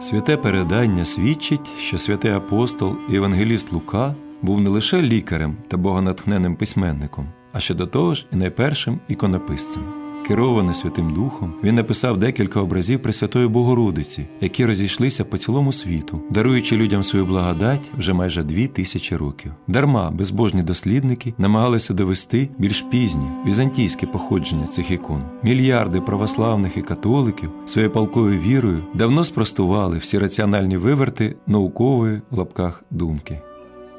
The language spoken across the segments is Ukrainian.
Святе передання свідчить, що святий апостол і евангеліст Лука був не лише лікарем та богонатхненим письменником, а ще до того ж і найпершим іконописцем. Керований Святим Духом, він написав декілька образів Пресвятої Богородиці, які розійшлися по цілому світу, даруючи людям свою благодать вже майже дві тисячі років. Дарма безбожні дослідники намагалися довести більш пізні візантійське походження цих ікон. Мільярди православних і католиків своєю палкою вірою давно спростували всі раціональні виверти наукової в лапках думки.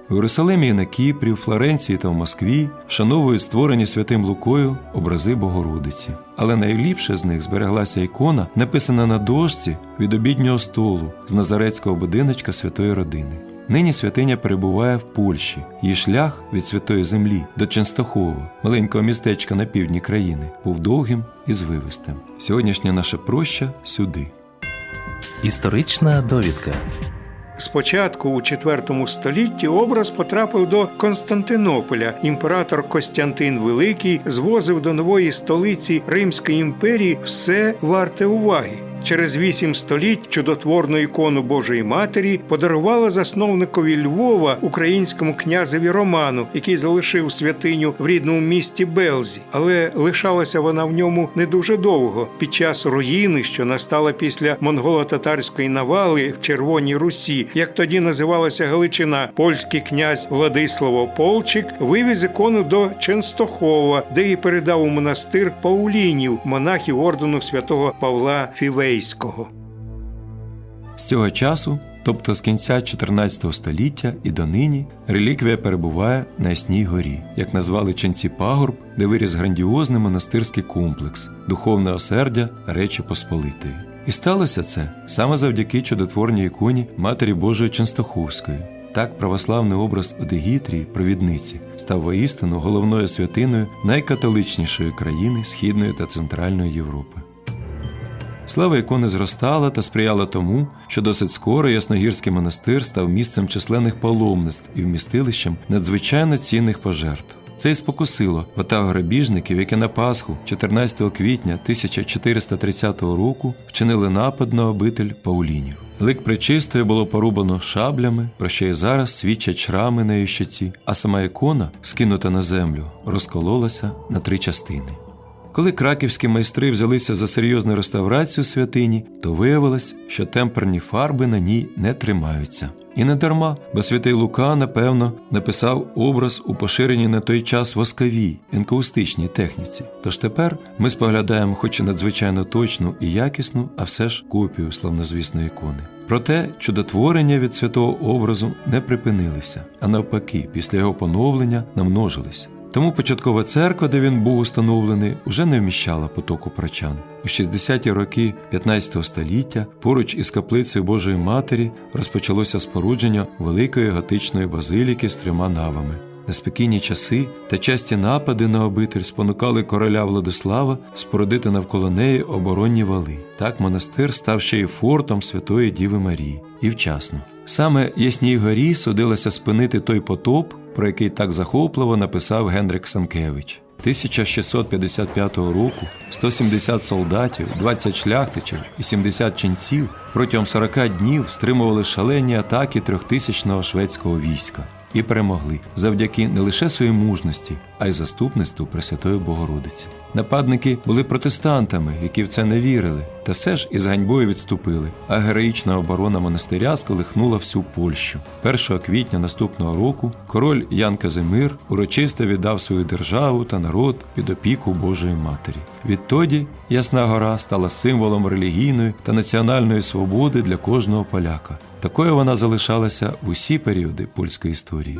В Єрусалимі і на Кіпрі, в Флоренції та в Москві вшановують створені святим Лукою образи Богородиці. Але найліпше з них збереглася ікона, написана на дошці від обіднього столу з назарецького будиночка святої родини. Нині святиня перебуває в Польщі. Її шлях від святої землі до Ченстохова, маленького містечка на півдні країни, був довгим і звивистим. Сьогоднішня наша проща сюди. Історична довідка. Спочатку у IV столітті образ потрапив до Константинополя. Імператор Костянтин Великий звозив до нової столиці Римської імперії все варте уваги. Через вісім століть чудотворну ікону Божої Матері подарувала засновникові Львова українському князеві Роману, який залишив святиню в рідному місті Белзі. Але лишалася вона в ньому не дуже довго. Під час руїни, що настала після монголо-татарської навали в Червоній Русі, як тоді називалася Галичина, польський князь Владиславо Полчик вивіз ікону до Ченстохова, де її передав у монастир Паулінів, монахів ордену святого Павла Фівейського. З цього часу, тобто з кінця 14 століття і донині, реліквія перебуває на Ясній горі, як назвали ченці пагорб, де виріс грандіозний монастирський комплекс, духовне осердя Речі Посполитої. І сталося це саме завдяки чудотворній іконі Матері Божої Ченстоховської. Так православний образ Одегітрії, провідниці, став воістину головною святиною найкатоличнішої країни Східної та Центральної Європи. Слава ікони зростала та сприяла тому, що досить скоро Ясногірський монастир став місцем численних паломництв і вмістилищем надзвичайно цінних пожертв. Це й спокусило ватагу грабіжників, які на Пасху 14 квітня 1430 року вчинили напад на обитель Паулінів. Лик причистої було порубано шаблями, про що й зараз свідчать шрами на її щоці, а сама ікона, скинута на землю, розкололася на три частини. Коли краківські майстри взялися за серйозну реставрацію святині, то виявилось, що темперні фарби на ній не тримаються. І не дарма, бо святий Лука, напевно, написав образ у поширеній на той час восковій енкаустичній техніці. Тож тепер ми споглядаємо, хоч і надзвичайно точну і якісну, а все ж копію славнозвісної ікони. Проте чудотворення від святого образу не припинилися, а навпаки, після його поновлення намножились. Тому початкова церква, де він був установлений, уже не вміщала потоку прочан. У 60-ті роки 15 століття поруч із каплицею Божої Матері розпочалося спорудження великої готичної базиліки з трьома навами. Неспокійні часи та часті напади на обитель спонукали короля Владислава спорудити навколо неї оборонні вали. Так монастир став ще й фортом Святої Діви Марії. І вчасно. Саме Ясній горі судилося спинити той потоп, про який так захопливо написав Генрик Санкевич. 1655 року 170 солдатів, 20 шляхтичів і 70 ченців протягом 40 днів стримували шалені атаки трьохтисячного шведського війська і перемогли завдяки не лише своїй мужності, а й заступництву Пресвятої Богородиці. Нападники були протестантами, які в це не вірили, та все ж із ганьбою відступили. А героїчна оборона монастиря сколихнула всю Польщу. 1 квітня наступного року король Ян Казимир урочисто віддав свою державу та народ під опіку Божої Матері. Відтоді Ясна Гора стала символом релігійної та національної свободи для кожного поляка. Такою вона залишалася в усі періоди польської історії.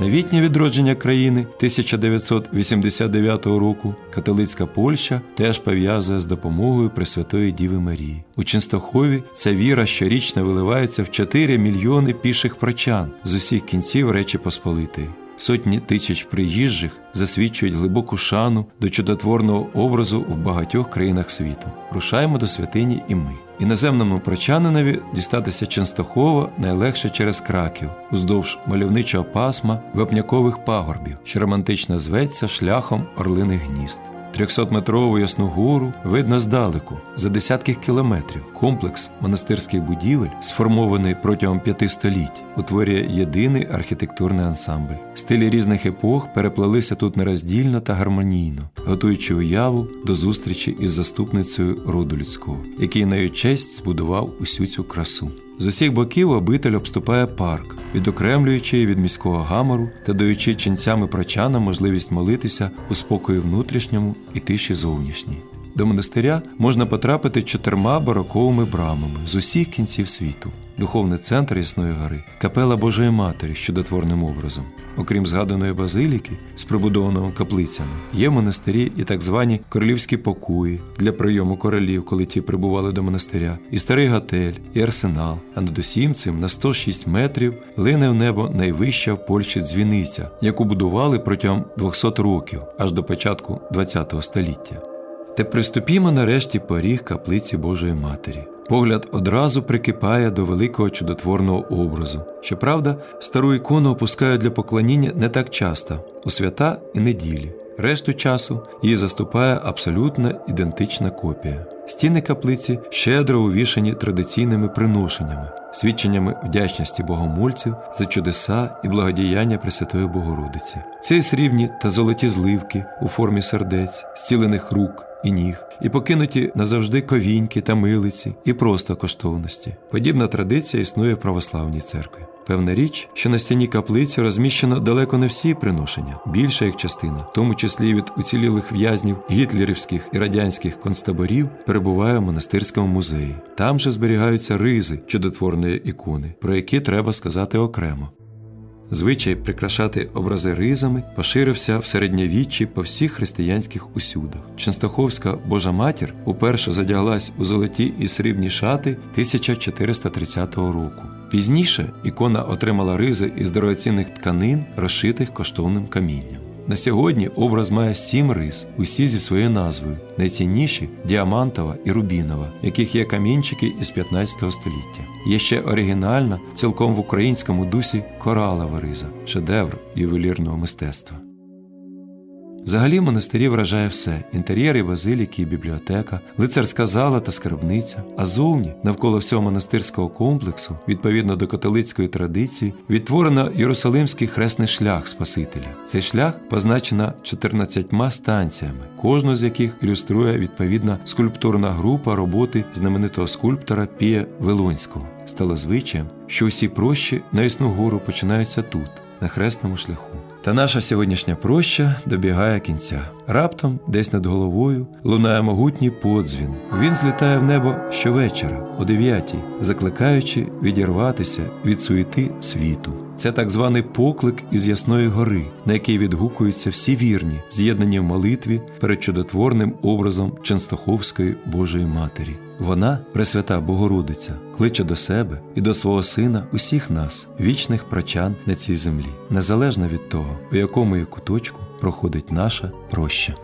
Новітнє відродження країни 1989 року католицька Польща теж пов'язує з допомогою Пресвятої Діви Марії. У Ченстохові ця віра щорічно виливається в 4 мільйони піших прочан з усіх кінців Речі Посполитої. Сотні тисяч приїжджих засвідчують глибоку шану до чудотворного образу в багатьох країнах світу. Рушаємо до святині і ми. Іноземному прочанинові дістатися Ченстохова найлегше через краків, уздовж мальовничого пасма вапнякових пагорбів, що романтично зветься шляхом орлиних гнізд. 300-метрову ясну гору видно здалеку, за десятки кілометрів. Комплекс монастирських будівель, сформований протягом п'яти століть, утворює єдиний архітектурний ансамбль. Стилі різних епох переплелися тут нероздільно та гармонійно, готуючи уяву до зустрічі із заступницею роду людського, який на її честь збудував усю цю красу. З усіх боків обитель обступає парк, відокремлюючи від міського гамору та даючи ченцям і прочанам можливість молитися у спокої внутрішньому і тиші зовнішній. До монастиря можна потрапити чотирма бароковими брамами з усіх кінців світу. Духовний центр Ясної гори, капела Божої Матері з чудотворним образом. Окрім згаданої базиліки з прибудованими каплицями, є монастирі і так звані королівські покої для прийому королів, коли ті прибували до монастиря, і старий готель, і арсенал. А над усім цим на 106 метрів лине в небо найвища в Польщі дзвіниця, яку будували протягом 200 років, аж до початку ХХ століття. Та приступімо нарешті поріг каплиці Божої Матері. Погляд одразу прикипає до великого чудотворного образу. Щоправда, стару ікону опускають для поклоніння не так часто у свята і неділі. Решту часу її заступає абсолютно ідентична копія. Стіни каплиці щедро увішані традиційними приношеннями, свідченнями вдячності богомольців за чудеса і благодіяння Пресвятої Богородиці. Це срібні та золоті зливки у формі сердець, зцілених рук і ніг, і покинуті назавжди ковіньки та милиці, і просто коштовності. Подібна традиція існує в православній церкві. Певна річ, що на стіні каплиці розміщено далеко не всі приношення, більша їх частина, в тому числі від уцілілих в'язнів гітлерівських і радянських концтаборів, перебуває в монастирському музеї. Там же зберігаються ризи чудотворної ікони, про які треба сказати окремо. Звичай прикрашати образи ризами поширився в середньовіччі по всіх християнських усюдах. Ченстаховська Божа матір уперше задяглась у золоті і срібні шати 1430 року. Пізніше ікона отримала ризи із дорогоцінних тканин, розшитих коштовним камінням. На сьогодні образ має сім рис, усі зі своєю назвою. Найцінніші діамантова і рубінова, яких є камінчики із 15 століття. Є ще оригінальна, цілком в українському дусі коралова риза, шедевр ювелірного мистецтва. Взагалі в монастирі вражає все: інтер'єри, базиліки і бібліотека, лицарська зала та скарбниця. А зовні, навколо всього монастирського комплексу, відповідно до католицької традиції, відтворено Єрусалимський хресний шлях Спасителя. Цей шлях позначено 14 станціями, кожну з яких ілюструє відповідна скульптурна група роботи знаменитого скульптора Пія Велонського. Стало звичаєм, що усі прощі на Ясну гору починаються тут, на хресному шляху. Та наша сьогоднішня проща добігає кінця. Раптом, десь над головою, лунає могутній подзвін. Він злітає в небо щовечора, о дев'ятій, закликаючи відірватися від суєти світу. Це так званий поклик із Ясної гори, на який відгукуються всі вірні, з'єднані в молитві перед чудотворним образом Ченстоховської Божої Матері. Вона, Пресвята Богородиця, кличе до себе і до свого сина усіх нас, вічних прочан на цій землі, незалежно від того, у якому є куточку проходить наша проща.